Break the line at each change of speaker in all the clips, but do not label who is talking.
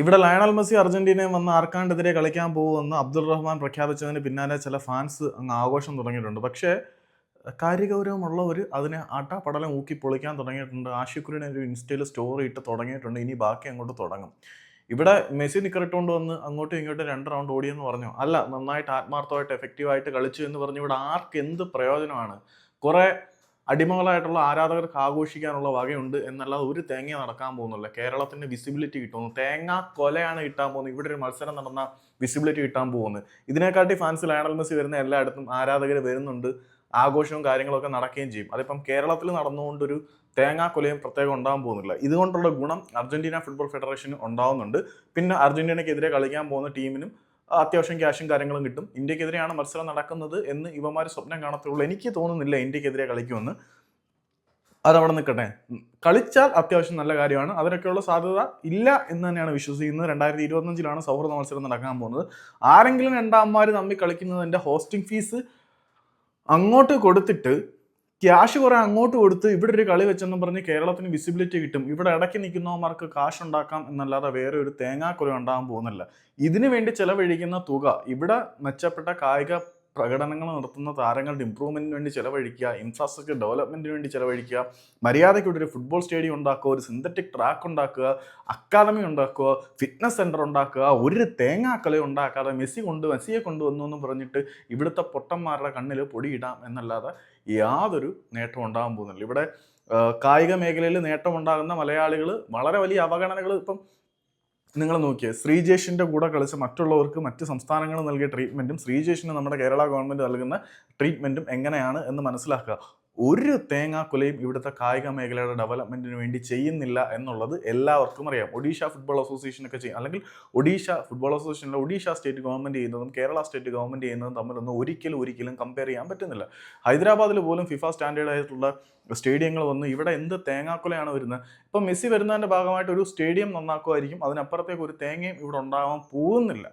ഇവിടെ Lionel Messi അർജന്റീനയും വന്ന് ആർക്കാണ്ടെതിരെ കളിക്കാൻ പോകുമെന്ന് അബ്ദുൾ റഹ്മാൻ പ്രഖ്യാപിച്ചതിന് പിന്നാലെ ചില ഫാൻസ് അങ്ങ് ആഘോഷം തുടങ്ങിയിട്ടുണ്ട്. പക്ഷേ കാര്യഗൗരവമുള്ളവർ അതിനെ പടലം ഊക്കി പൊളിക്കാൻ തുടങ്ങിയിട്ടുണ്ട്. ആഷിഖുരിനെ ഒരു ഇൻസ്റ്റയിൽ സ്റ്റോറി ഇട്ട് തുടങ്ങിയിട്ടുണ്ട്. ഇനി ബാക്കി അങ്ങോട്ട് തുടങ്ങും. ഇവിടെ മെസ്സി നിക്കറിട്ടുകൊണ്ട് വന്ന് അങ്ങോട്ടും ഇങ്ങോട്ടും രണ്ട് റൗണ്ട് ഓടിയെന്ന് പറഞ്ഞു. അല്ല നന്നായിട്ട് ആത്മാർത്ഥമായിട്ട് എഫക്റ്റീവായിട്ട് കളിച്ചു എന്ന് പറഞ്ഞു ഇവിടെ ആർക്ക് എന്ത് പ്രയോജനമാണ്? കുറേ അടിമകളായിട്ടുള്ള ആരാധകർക്ക് ആഘോഷിക്കാനുള്ള വകയുണ്ട് എന്നല്ലാതെ ഒരു തേങ്ങ നടക്കാൻ പോകുന്നില്ല. കേരളത്തിന്റെ വിസിബിലിറ്റി കിട്ടുന്നു. തേങ്ങ കൊലയാണ് കിട്ടാൻ പോകുന്നത്. ഇവിടെ ഒരു മത്സരം നടന്ന വിസിബിലിറ്റി കിട്ടാൻ പോകുന്നത് ഇതിനെക്കാട്ടി ഫാൻസ് ലയണൽ മെസ്സി വരുന്ന എല്ലായിടത്തും ആരാധകർ വരുന്നുണ്ട്. ആഘോഷവും കാര്യങ്ങളൊക്കെ നടക്കുകയും ചെയ്യും. അതിപ്പം കേരളത്തിൽ നടന്നുകൊണ്ടൊരു തേങ്ങാക്കൊലയും പ്രത്യേകം ഉണ്ടാകാൻ പോകുന്നില്ല. ഇതുകൊണ്ടുള്ള ഗുണം അർജന്റീന ഫുട്ബോൾ ഫെഡറേഷന് ഉണ്ടാവുന്നുണ്ട്. പിന്നെ അർജന്റീനയ്ക്കെതിരെ കളിക്കാൻ പോകുന്ന ടീമിനും അത്യാവശ്യം ക്യാഷും കാര്യങ്ങളും കിട്ടും. ഇന്ത്യക്കെതിരെയാണ് മത്സരം നടക്കുന്നത് എന്ന് ഇവന്മാർ സ്വപ്നം കാണത്തുള്ളൂ. എനിക്ക് തോന്നുന്നില്ല ഇന്ത്യക്കെതിരെ കളിക്കുമെന്ന്. അതവിടെ നിൽക്കട്ടെ. കളിച്ചാൽ അത്യാവശ്യം നല്ല കാര്യമാണ്. അതിനൊക്കെയുള്ള സാധ്യത ഇല്ല എന്ന് തന്നെയാണ് വിശ്വസിക്കുന്നത്. രണ്ടായിരത്തി ഇരുപത്തഞ്ചിലാണ് സൗഹൃദ മത്സരം നടക്കാൻ പോകുന്നത്. ആരെങ്കിലും രണ്ടാമാർ തമ്മിൽ കളിക്കുന്നതിന്റെ ഹോസ്റ്റിംഗ് ഫീസ് അങ്ങോട്ട് കൊടുത്തിട്ട് ക്യാഷ് കുറെ അങ്ങോട്ട് കൊടുത്ത് ഇവിടെ ഒരു കളി വെച്ചെന്നും പറഞ്ഞ് കേരളത്തിന് വിസിബിലിറ്റി കിട്ടും. ഇവിടെ ഇടയ്ക്ക് നിൽക്കുന്നവന്മാർക്ക് കാശ് ഉണ്ടാക്കാം എന്നല്ലാതെ വേറെ ഒരു തേങ്ങാക്കുല ഉണ്ടാകാൻ പോകുന്നില്ല. ഇതിനു വേണ്ടി ചെലവഴിക്കുന്ന തുക ഇവിടെ മെച്ചപ്പെട്ട കായിക പ്രകടനങ്ങൾ നടത്തുന്ന താരങ്ങളുടെ ഇമ്പ്രൂവ്മെന്റിന് വേണ്ടി ചെലവഴിക്കുക ഇൻഫ്രാസ്ട്രക്ചർ ഡെവലപ്മെന്റിന് വേണ്ടി ചെലവഴിക്കുക മര്യാദയ്ക്ക് ഇവിടെ ഒരു ഫുട്ബോൾ സ്റ്റേഡിയം ഉണ്ടാക്കുക ഒരു സിന്തറ്റിക് ട്രാക്ക് ഉണ്ടാക്കുക അക്കാദമി ഉണ്ടാക്കുക ഫിറ്റ്നസ് സെന്റർ ഉണ്ടാക്കുക ഒരു തേങ്ങാക്കല ഉണ്ടാക്കാതെ മെസ്സി കൊണ്ട് മെസ്സിയെ കൊണ്ടുവന്നു എന്ന് പറഞ്ഞിട്ട് ഇവിടുത്തെ പൊട്ടന്മാരുടെ കണ്ണിൽ പൊടിയിടാം എന്നല്ലാതെ യാതൊരു നേട്ടം ഉണ്ടാകാൻ പോകുന്നില്ല. ഇവിടെ കായിക മേഖലയിൽ നേട്ടമുണ്ടാകുന്ന മലയാളികൾ വളരെ വലിയ അവഗണനകൾ ഇപ്പം നിങ്ങൾ നോക്കിയേ ശ്രീജേഷിന്റെ കൂടെ കളിച്ച് മറ്റുള്ളവർക്ക് മറ്റ് സംസ്ഥാനങ്ങൾ നൽകിയ ട്രീറ്റ്മെന്റും ശ്രീജേഷിന് നമ്മുടെ കേരള ഗവൺമെന്റ് നൽകുന്ന ട്രീറ്റ്മെന്റും എങ്ങനെയാണ് എന്ന് മനസ്സിലാക്കുക. ഒരു തേങ്ങാക്കുലയും ഇവിടുത്തെ കായിക മേഖലയുടെ ഡെവലപ്മെന്റിന് വേണ്ടി ചെയ്യുന്നില്ല എന്നുള്ളത് എല്ലാവർക്കും അറിയാം. ഒഡീഷ ഫുട്ബോൾ അസോസിയേഷൻ ഒക്കെ ചെയ്യും. അല്ലെങ്കിൽ ഒഡീഷ ഫുട്ബോൾ അസോസിയേഷനിലെ ഒഡീഷ സ്റ്റേറ്റ് ഗവൺമെന്റ് ചെയ്യുന്നതും കേരള സ്റ്റേറ്റ് ഗവൺമെന്റ് ചെയ്യുന്നതും തമ്മിലൊന്നും ഒരിക്കലും ഒരിക്കലും കമ്പയർ ചെയ്യാൻ പറ്റുന്നില്ല. ഹൈദരാബാദിൽ പോലും ഫിഫ സ്റ്റാൻഡേർഡ് ആയിട്ടുള്ള സ്റ്റേഡിയങ്ങൾ വന്ന് ഇവിടെ എന്ത് തേങ്ങാക്കുലയാണ് വരുന്നത്? ഇപ്പം മെസ്സി വരുന്നതിന്റെ ഭാഗമായിട്ട് ഒരു സ്റ്റേഡിയം നന്നാക്കുമായിരിക്കും. അതിനപ്പുറത്തേക്ക് ഒരു തേങ്ങയും ഇവിടെ ഉണ്ടാകാൻ പോകുന്നില്ല.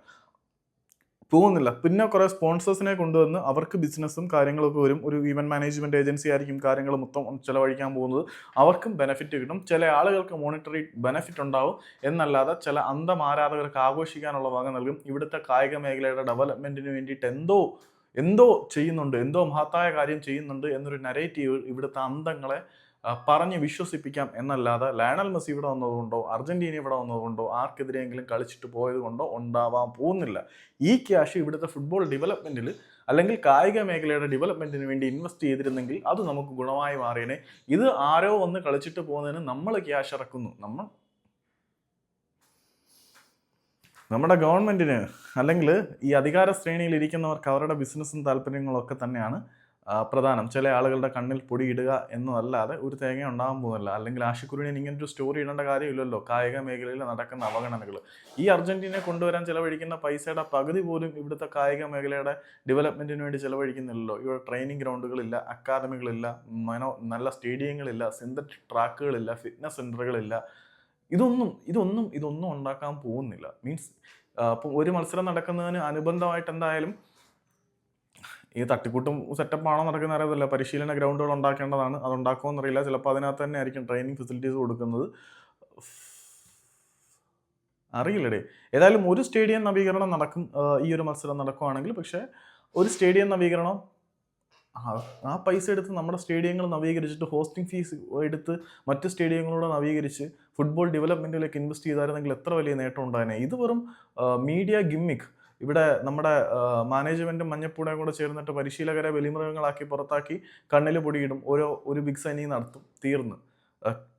പോകുന്നില്ല. പിന്നെ കുറേ സ്പോൺസേഴ്സിനെ കൊണ്ടുവന്ന് അവർക്ക് ബിസിനസ്സും കാര്യങ്ങളൊക്കെ വരും. ഒരു ഈവന്റ് മാനേജ്മെന്റ് ഏജൻസി ആയിരിക്കും കാര്യങ്ങൾ മൊത്തം ചിലവഴിക്കാൻ പോകുന്നത്. അവർക്കും ബെനിഫിറ്റ് കിട്ടും. ചില ആളുകൾക്ക് മോണിറ്ററി ബെനിഫിറ്റ് ഉണ്ടാവും. എന്നല്ലാതെ ചില അന്തം ആരാധകർക്ക് ആഘോഷിക്കാനുള്ള വക നൽകും. ഇവിടുത്തെ കായിക മേഖലയുടെ ഡെവലപ്മെന്റിന് വേണ്ടിയിട്ട് എന്തോ എന്തോ ചെയ്യുന്നുണ്ട്. എന്തോ മഹത്തായ കാര്യം ചെയ്യുന്നുണ്ട് എന്നൊരു നരേറ്റീവ് ഇവിടുത്തെ അന്തങ്ങളെ പറഞ്ഞ് വിശ്വസിപ്പിക്കാം എന്നല്ലാതെ ലയണൽ മെസ്സി ഇവിടെ വന്നതുകൊണ്ടോ അർജന്റീന ഇവിടെ വന്നതുകൊണ്ടോ ആർക്കെതിരെയെങ്കിലും കളിച്ചിട്ട് പോയത് കൊണ്ടോ ഉണ്ടാവാൻ പോകുന്നില്ല. ഈ ക്യാഷ് ഇവിടുത്തെ ഫുട്ബോൾ ഡെവലപ്മെന്റിൽ അല്ലെങ്കിൽ കായിക മേഖലയുടെ ഡെവലപ്മെന്റിന് വേണ്ടി ഇൻവെസ്റ്റ് ചെയ്തിരുന്നെങ്കിൽ അത് നമുക്ക് ഗുണമായി മാറിയേനെ. ഇത് ആരോ വന്ന് കളിച്ചിട്ട് പോകുന്നതിന് നമ്മൾ ക്യാഷ് ഇറക്കുന്നു. നമ്മൾ നമ്മുടെ ഗവൺമെന്റിന് അല്ലെങ്കിൽ ഈ അധികാര ശ്രേണിയിൽ ഇരിക്കുന്നവർക്ക് അവരുടെ ബിസിനസ്സും താല്പര്യങ്ങളൊക്കെ തന്നെയാണ്. പ്രധാനം. ചില ആളുകളുടെ കണ്ണിൽ പൊടിയിടുക എന്നതല്ലാതെ ഒരു തേങ്ങ ഉണ്ടാകാൻ പോകുന്നില്ല. അല്ലെങ്കിൽ ആഷിക്കുരുവിന് ഇങ്ങനെ ഒരു സ്റ്റോറി ഇടേണ്ട കാര്യമില്ലല്ലോ. കായിക മേഖലയിൽ നടക്കുന്ന അവഗണനകൾ ഈ അർജന്റീനയെ കൊണ്ടുവരാൻ ചിലവഴിക്കുന്ന പൈസയുടെ പകുതി പോലും ഇവിടുത്തെ കായിക മേഖലയുടെ ഡെവലപ്മെന്റിന് വേണ്ടി ചിലവഴിക്കുന്നില്ലല്ലോ. ഇവിടെ ട്രെയിനിങ് ഗ്രൗണ്ടുകളില്ല അക്കാദമികളില്ല മനോ നല്ല സ്റ്റേഡിയങ്ങളില്ല സിന്തറ്റിക് ട്രാക്കുകളില്ല ഫിറ്റ്നസ് സെന്ററുകളില്ല ഇതൊന്നും ഇതൊന്നും ഇതൊന്നും ഉണ്ടാക്കാൻ പോകുന്നില്ല. മീൻസ് ഒരു മത്സരം നടക്കുന്നതിന് അനുബന്ധമായിട്ട് എന്തായാലും ഈ തട്ടിക്കൂട്ടും സെറ്റപ്പ് ആണോ നടക്കുന്ന അറിയത്തില്ല. പരിശീലന ഗ്രൗണ്ടുകൾ ഉണ്ടാക്കേണ്ടതാണ്. അത് ഉണ്ടാക്കുമോ അറിയില്ല ചിലപ്പോൾ അതിനകത്ത് തന്നെ ആയിരിക്കും ട്രെയിനിങ് ഫെസിലിറ്റീസ് കൊടുക്കുന്നത്. അറിയില്ലടേ. ഏതായാലും ഒരു സ്റ്റേഡിയം നവീകരണം നടക്കും. ഈ ഒരു മത്സരം നടക്കുവാണെങ്കിൽ പക്ഷേ ഒരു സ്റ്റേഡിയം നവീകരണം ആ- പൈസ എടുത്ത് നമ്മുടെ സ്റ്റേഡിയങ്ങൾ നവീകരിച്ചിട്ട് ഹോസ്റ്റിംഗ് ഫീസ് എടുത്ത് മറ്റ് സ്റ്റേഡിയങ്ങളോട് നവീകരിച്ച് ഫുട്ബോൾ ഡെവലപ്മെന്റിലേക്ക് ഇൻവെസ്റ്റ് ചെയ്തായിരുന്നെങ്കിൽ എത്ര വലിയ നേട്ടം ഉണ്ടായേനെ. ഇത് വെറും മീഡിയ ഗിമ്മിക് ഇവിടെ നമ്മുടെ മാനേജ്മെന്റും മഞ്ഞപ്പൂടയും കൂടെ ചേർന്നിട്ട് പരിശീലകരെ വെലിമൃഗങ്ങളാക്കി പുറത്താക്കി കണ്ണിൽ പൊടിയിടും. ഓരോ ഒരു ബിഗ് സൈനിങ് നടത്തും തീർന്ന്.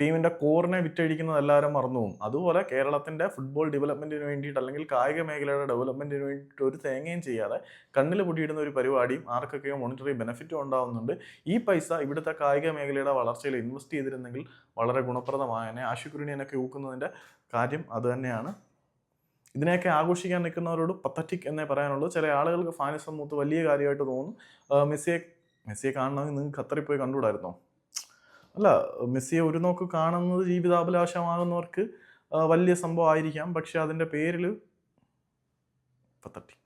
ടീമിന്റെ കോറിനെ വിറ്റഴിക്കുന്നത് എല്ലാവരും മറന്നു പോകും അതുപോലെ കേരളത്തിന്റെ ഫുട്ബോൾ ഡെവലപ്മെന്റിന് വേണ്ടിയിട്ട് അല്ലെങ്കിൽ കായിക മേഖലയുടെ ഡെവലപ്മെന്റിന് വേണ്ടിയിട്ട് ഒരു തേങ്ങയും ചെയ്യാതെ കണ്ണിൽ പൊടിയിടുന്ന ഒരു പരിപാടിയും ആർക്കൊക്കെയോ മോണിറ്ററി ബെനിഫിറ്റും ഉണ്ടാവുന്നുണ്ട്. ഈ പൈസ ഇവിടുത്തെ കായിക മേഖലയുടെ വളർച്ചയിൽ ഇൻവെസ്റ്റ് ചെയ്തിരുന്നെങ്കിൽ വളരെ ഗുണപ്രദമായനെ. ആശുക്കുരുണിയനൊക്കെ ഊക്കുന്നതിന്റെ കാര്യം അത് തന്നെയാണ്. ഇതിനെയൊക്കെ ആഘോഷിക്കാൻ നിൽക്കുന്നവരോട് പത്തറ്റിക് എന്നേ പറയാനുള്ളൂ. ചില ആളുകൾക്ക് ഫാനിസം മൂത്ത് വലിയ കാര്യമായിട്ട് തോന്നും. മെസ്സിയെ മെസ്സിയെ കാണണമെങ്കിൽ നിങ്ങൾക്ക് ഖത്തറിൽ പോയി കണ്ടുകൂടായിരുന്നോ? അല്ല മെസ്സിയെ ഒരു നോക്ക് കാണുന്നത് ജീവിതാഭിലാഷമാകുന്നവർക്ക് വലിയ സംഭവം ആയിരിക്കാം പക്ഷെ അതിന്റെ പേരിൽ പത്തറ്റിക്